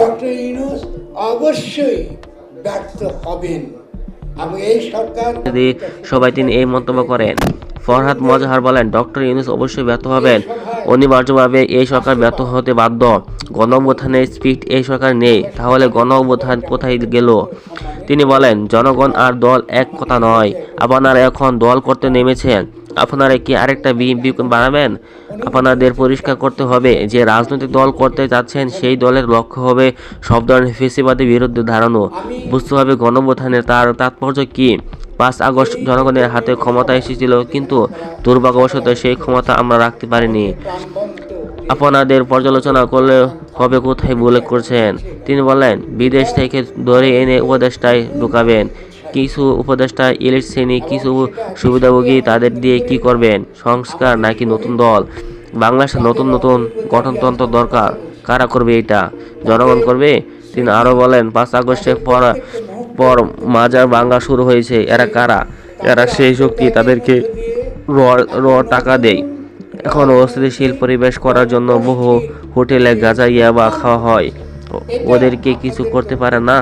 Doctor Yunus অবশ্যই ব্যর্থ হবেন এবং এই সরকার যদি সবাই তিনি এই মন্তব্য করেন। ফরহাদ মজাহার বলেন, ডক্টর ইউনুস অবশ্যই ব্যর্থ হবেন। অনিবার্যভাবে এই সরকার ব্যর্থ হতে বাধ্য। গণ অভ্যুত্থানের স্পিড এই সরকার নেই। তাহলে গণ অভ্যুত্থান কোথায় গেল? তিনি বলেন, জনগণ আর দল এক কথা নয়। আপনারা এখন দল করতে নেমেছেন। আপনারা কি আরেকটা বিএনপি বানাবেন? আপনাদের পরিষ্কার করতে হবে যে রাজনৈতিক দল করতে যাচ্ছেন, সেই দলের লক্ষ্য হবে সব ধরনের ফেসিবাদের বিরুদ্ধে দাঁড়ানো। বুঝতে হবে গণঅভ্যুত্থানের তার তাৎপর্য কি? পাঁচ আগস্ট জনগণের হাতে ক্ষমতা এসেছিল, কিন্তু দুর্ভাগ্যবশত সেই ক্ষমতা আমরা রাখতে পারিনি। আপনাদের পর্যালোচনা করলে হবে কোথায় উল্লেখ করছেন? তিনি বলেন, বিদেশ থেকে ধরে এনে উপদেষ্টায় ঢুকাবেন। কিছু উপদেষ্টা ইলিশ শ্রেণি কিছু সুবিধাভোগী তাদের দিয়ে কি করবেন? সংস্কার নাকি নতুন দল? বাংলাদেশে নতুন নতুন গঠনতন্ত্র দরকার। কারা করবে এটা? জনগণ করবে? তিনি আরও বলেন, পাঁচ আগস্টের পর পর মাজার ভাঙ্গা শুরু হয়েছে। এরা কারা? এরা সেই শক্তি তাদেরকে র র টাকা দেয়। এখন অস্থিতিশীল পরিবেশ করার জন্য বহু হোটেলে গাঁজা ইয়াবা খাওয়া হয়। ওদেরকে কিছু করতে পারে না?